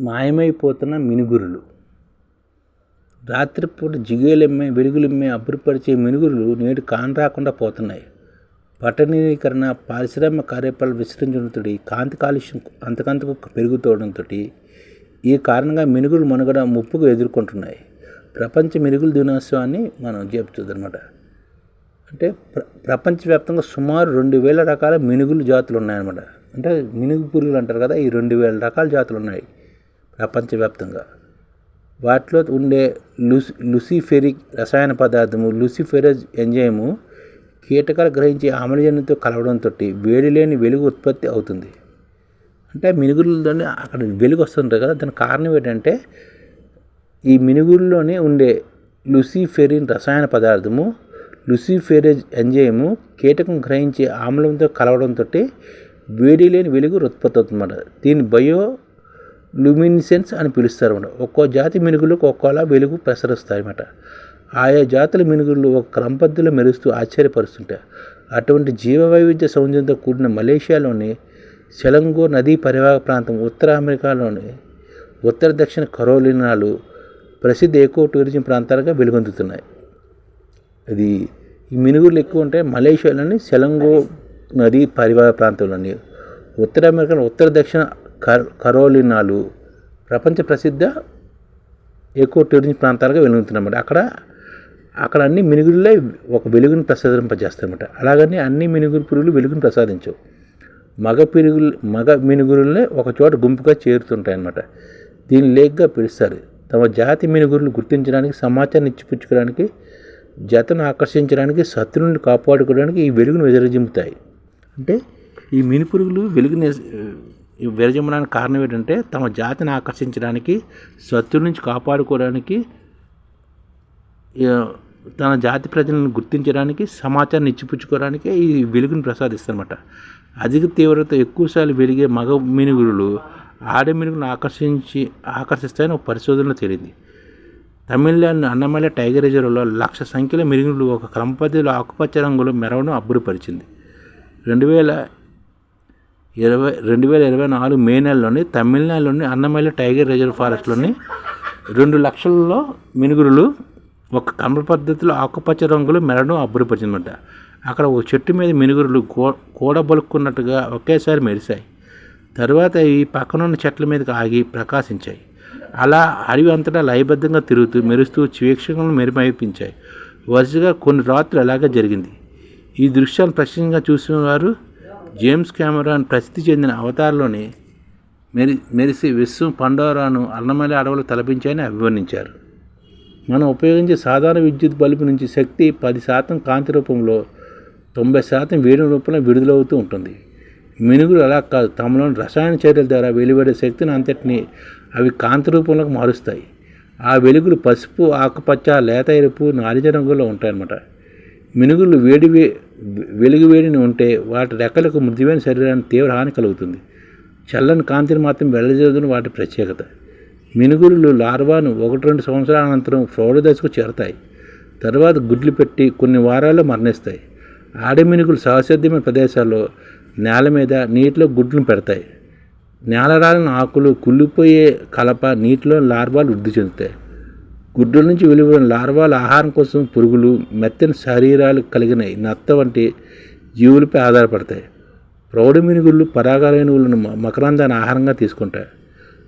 మాయమైపోతున్న మినుగురులు. రాత్రిపూట జిగేలెమ్మే వెలుగులెమ్మే అబ్బురపరిచే మినుగురులు నేడు కానరాకుండా పోతున్నాయి. పట్టణీకరణ పారిశ్రామిక కార్యకలాపాలు విస్తరించడంతో కాంతి కాలుష్యం అంతకంతకు పెరుగుతుండడంతో ఈ కారణంగా మినుగులు మనుగడ ముప్పుకు ఎదుర్కొంటున్నాయి. ప్రపంచ మినుగుల దినోత్సవాన్ని మనం జరుపుతుందన్నమాట. అంటే ప్ర ప్రపంచవ్యాప్తంగా సుమారు రెండు వేల రకాల మినుగులు జాతులు ఉన్నాయన్నమాట అంటే మినుగు పురుగులు అంటారు కదా ఈ రెండు వేల రకాల జాతులు ఉన్నాయి ప్రపంచవ్యాప్తంగా. వాటిలో ఉండే లుసి లుసిఫెరిక్ రసాయన పదార్థము లుసిఫెరజ్ ఎంజైము కీటకాలు గ్రహించే ఆమ్లజన్యంతో కలవడంతో వేడి లేని వెలుగు ఉత్పత్తి అవుతుంది. అంటే మినుగుల్లోనే అక్కడ వెలుగు వస్తుంటుంది కదా దానికి కారణం ఏంటంటే ఈ మినుగుల్లోనే ఉండే లుసిఫెరిన్ రసాయన పదార్థము లుసిఫెరేజ్ ఎంజైము కీటకం గ్రహించే ఆమ్లంతో కలవడంతో వేడి లేని వెలుగు ఉత్పత్తి అవుతుందన్నమాట. దీని బయో లుమినిసెన్స్ అని పిలుస్తారు అనమాట. ఒక్కో జాతి మినుగులకు ఒక్కోలా వెలుగు ప్రసరిస్తాయి అనమాట ఆయా జాతుల మినుగులు ఒక క్రమపద్ధతిలో మెరుస్తూ ఆశ్చర్యపరుస్తుంటాయి. అటువంటి జీవ వైవిధ్య సౌందర్యంతో కూడిన మలేషియాలోని సెలంగో నదీ పరివాహక ప్రాంతం ఉత్తర అమెరికాలోని ఉత్తర దక్షిణ కరోలినాలు ప్రసిద్ధ ఎకో టూరిజం ప్రాంతాలుగా వెలుగొందుతున్నాయి. అది ఈ మినుగులు ఎక్కువ ఉంటాయి మలేషియాలోని సెలంగో నదీ పరివాహక ప్రాంతంలోని ఉత్తర అమెరికాలో ఉత్తర దక్షిణ కరోలినాలు ప్రపంచ ప్రసిద్ధ ఎక్కువ టూరిజం ప్రాంతాలుగా వెలుగుతున్నమాట అక్కడ అక్కడ అన్ని మినుగురులే ఒక వెలుగును ప్రసాదింపజేస్తాయన్నమాట. అలాగని అన్ని మినుగురు పురుగులు వెలుగును ప్రసాదించవు. మగ పిరుగులు మగ మినుగురులనే ఒక చోట గుంపుగా చేరుతుంటాయన్నమాట. దీన్ని లేక్గా పిలుస్తారు. తమ జాతి మినుగురులు గుర్తించడానికి సమాచారాన్ని ఇచ్చిపుచ్చుకోవడానికి జతను ఆకర్షించడానికి శత్రువుని కాపాడుకోవడానికి ఈ వెలుగును విరజిమ్ముతాయి అంటే ఈ మినుపురుగులు వెలుగుని విరజమనానికి కారణం ఏంటంటే తమ జాతిని ఆకర్షించడానికి శత్రువు నుంచి కాపాడుకోవడానికి తన జాతి ప్రజలను గుర్తించడానికి సమాచారాన్ని ఇచ్చిపుచ్చుకోవడానికి ఈ వెలుగును ప్రసాదిస్తారన్నమాట. అధిక తీవ్రత ఎక్కువసార్లు వెలిగే మగ మినుగురులు ఆడ మినుగులను ఆకర్షించి ఆకర్షిస్తాయని ఒక పరిశోధనలో తేలింది. తమిళనాడు అన్నమయ్య టైగర్ రిజర్వ్లో లక్ష సంఖ్యలో మిరుగులు ఒక క్రమపద్ధతిలో ఆకుపచ్చ రంగులో మెరవడం అబ్బురపరిచింది. రెండు వేల ఇరవై రెండు వేల ఇరవై నాలుగు మే నెలలోని తమిళనాడులోని అన్నమయ్య టైగర్ రిజర్వ్ ఫారెస్ట్లోని రెండు లక్షల్లో మినుగురులు ఒక కమల పద్ధతిలో ఆకుపచ్చ రంగులు మెరడం అబ్బురిపరిచిందన్నమాట అక్కడ ఒక చెట్టు మీద మినుగురులు కూ కూడబలుక్కున్నట్టుగా ఒకేసారి మెరిశాయి. తర్వాత ఈ పక్కనున్న చెట్ల మీదకి ఆగి ప్రకాశించాయి. అలా అడవి అంతటా లయబద్ధంగా తిరుగుతూ మెరుస్తూ వీక్షకులను మెరుమైపించాయి వరుసగా కొన్ని రాత్రులు అలాగే జరిగింది. ఈ దృశ్యాన్ని ప్రత్యక్షంగా చూసిన వారు జేమ్స్ కెమెరాన్ ప్రసిద్ధి చెందిన అవతారలోని మెరి మెరిసి విశ్వం పండోరాను అన్నమల్లి అడవులు తలపించాయని అభివర్ణించారు. మనం ఉపయోగించే సాధారణ విద్యుత్ బల్బు నుంచి శక్తి పది శాతం కాంతి రూపంలో తొంభై శాతం వేడి రూపంలో విడుదలవుతూ ఉంటుంది. మినుగులు అలా కాదు తమలోని రసాయన చర్యల ద్వారా వెలువడే శక్తిని అంతటిని అవి కాంతి రూపంలోకి మారుస్తాయి. ఆ వెలుగులు పసుపు ఆకుపచ్చ లేత ఎరుపు నారింజ రంగులో ఉంటాయన్నమాట. మినుగులు వేడి వే వెలుగువేడిని ఉంటే వాటి రెక్కలకు మృదువైన శరీరానికి తీవ్ర హాని కలుగుతుంది. చల్లని కాంతిని మాత్రం వెళ్ళజేదని వాటి ప్రత్యేకత. మినుగురులు లార్వాను ఒకటి రెండు సంవత్సరాల అనంతరం ప్రౌఢ దశకు చేరతాయి. తర్వాత గుడ్లు పెట్టి కొన్ని వారాల్లో మరణిస్తాయి. ఆడ మినుగులు సహసిద్ధమైన ప్రదేశాల్లో నేల మీద నీటిలో గుడ్లను పెడతాయి. నేలరాలిన ఆకులు కుళ్ళిపోయే కలప నీటిలో లార్వాలు వృద్ధి చెందుతాయి. గుడ్ల నుంచి వెలువడిన లార్వాల ఆహారం కోసం పురుగులు మెత్తని శరీరాలు కలిగిన నత్త వంటి జీవులపై ఆధారపడతాయి. ప్రౌఢ మినుగుళ్ళు పరాగరేణువులను మకరందాన్ని ఆహారంగా తీసుకుంటాయి.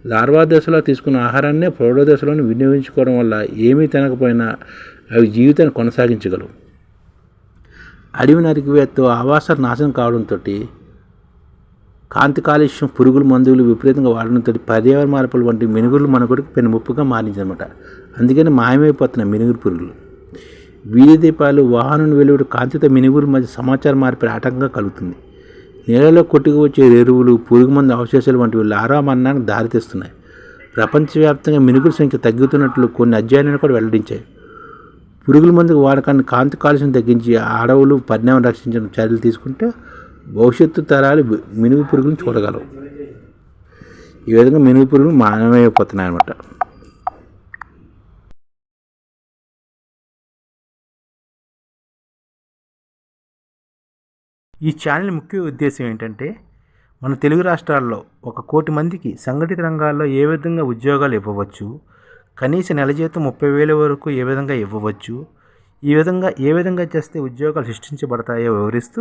లార్వా దశలో తీసుకున్న ఆహారాన్నే ప్రౌఢ దశలోని వినియోగించుకోవడం వల్ల ఏమీ తినకపోయినా అవి జీవితాన్ని కొనసాగించగలవు. అడవి నరికివేత్తో ఆవాసాలు నాశనం కావడంతో కాంతి కాలుష్యం పురుగుల మందులు విపరీతంగా వాడడంతో పర్యావరణ మార్పులు వంటి మినుగులు మనకుడికి పెనుముప్పుగా మారిందనమాట అందుకని మాయమైపోతున్నాయి మినుగురు పురుగులు. వీధి దీపాలు వాహనం వెలువడు కాంతితో మినుగుల మధ్య సమాచార మార్పిడి ఆటంకంగా కలుగుతుంది. నీళ్ళలో కొట్టుకువచ్చే ఎరువులు పురుగు మందు అవశేషాలు వంటివి లారా మరణానికి దారితీస్తున్నాయి. ప్రపంచవ్యాప్తంగా మినుగుల సంఖ్య తగ్గుతున్నట్లు కొన్ని అధ్యయనాలు కూడా వెల్లడించాయి. పురుగుల మందుకు వాడకాన్ని కాంతి కాలుష్యం తగ్గించి అడవులు పరిణామం రక్షించిన చర్యలు తీసుకుంటే భవిష్యత్తు తరాలు మినుగు పురుగులను చూడగలవు. ఈ విధంగా మినుగు పురుగులు మానమైపోతున్నాయి అనమాట ఈ ఛానల్ ముఖ్య ఉద్దేశం ఏంటంటే మన తెలుగు రాష్ట్రాల్లో ఒక కోటి మందికి సంఘటిత రంగాల్లో ఏ విధంగా ఉద్యోగాలు ఇవ్వవచ్చు కనీస నెల జీతం ముప్పై వేల వరకు ఏ విధంగా ఇవ్వవచ్చు ఈ విధంగా ఏ విధంగా చేస్తే ఉద్యోగాలు సృష్టించబడతాయో వివరిస్తూ